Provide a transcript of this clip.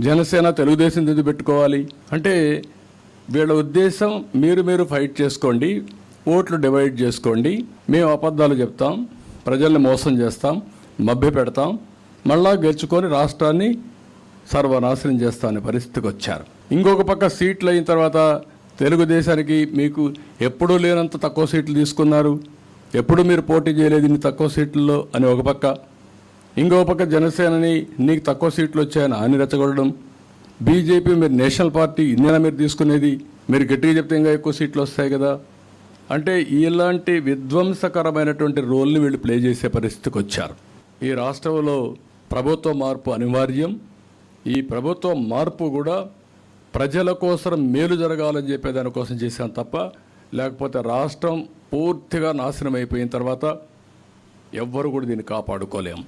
జనసేన తెలుగుదేశం ఎందుకు పెట్టుకోవాలి? అంటే వీళ్ళ ఉద్దేశం మీరు మీరు ఫైట్ చేసుకోండి ఓట్లు డివైడ్ చేసుకోండి మేము అబద్ధాలు చెప్తాం ప్రజల్ని మోసం చేస్తాం మభ్య పెడతాం మళ్ళా గెలుచుకొని రాష్ట్రాన్ని సర్వనాశనం చేస్తామనే పరిస్థితికి వచ్చారు. ఇంకొక పక్క సీట్లు అయిన తర్వాత తెలుగుదేశానికి మీకు ఎప్పుడూ లేనంత తక్కువ సీట్లు తీసుకున్నారు? ఎప్పుడు మీరు పోటీ చేయలేదు ఇన్ని తక్కువ సీట్లలో? అని ఒక పక్క. ఇంకో పక్క జనసేనని నీకు తక్కువ సీట్లు వచ్చాయని అని రెచ్చగొట్టడం. బీజేపీ మీరు నేషనల్ పార్టీ ఇండియా మీరు తీసుకునేది మీరు గట్టిగా చెప్తే ఇంకా ఎక్కువ సీట్లు వస్తాయి కదా. అంటే ఇలాంటి విధ్వంసకరమైనటువంటి రోల్ని వీళ్ళు ప్లే చేసే పరిస్థితికి వచ్చారు. ఈ రాష్ట్రంలో ప్రభుత్వ మార్పు అనివార్యం. ఈ ప్రభుత్వ మార్పు కూడా ప్రజల కోసం మేలు జరగాలని చెప్పే దానికోసం చేశాం తప్ప లేకపోతే రాష్ట్రం పూర్తిగా నాశనం అయిపోయిన తర్వాత ఎవ్వరు కూడా దీన్ని కాపాడుకోలేం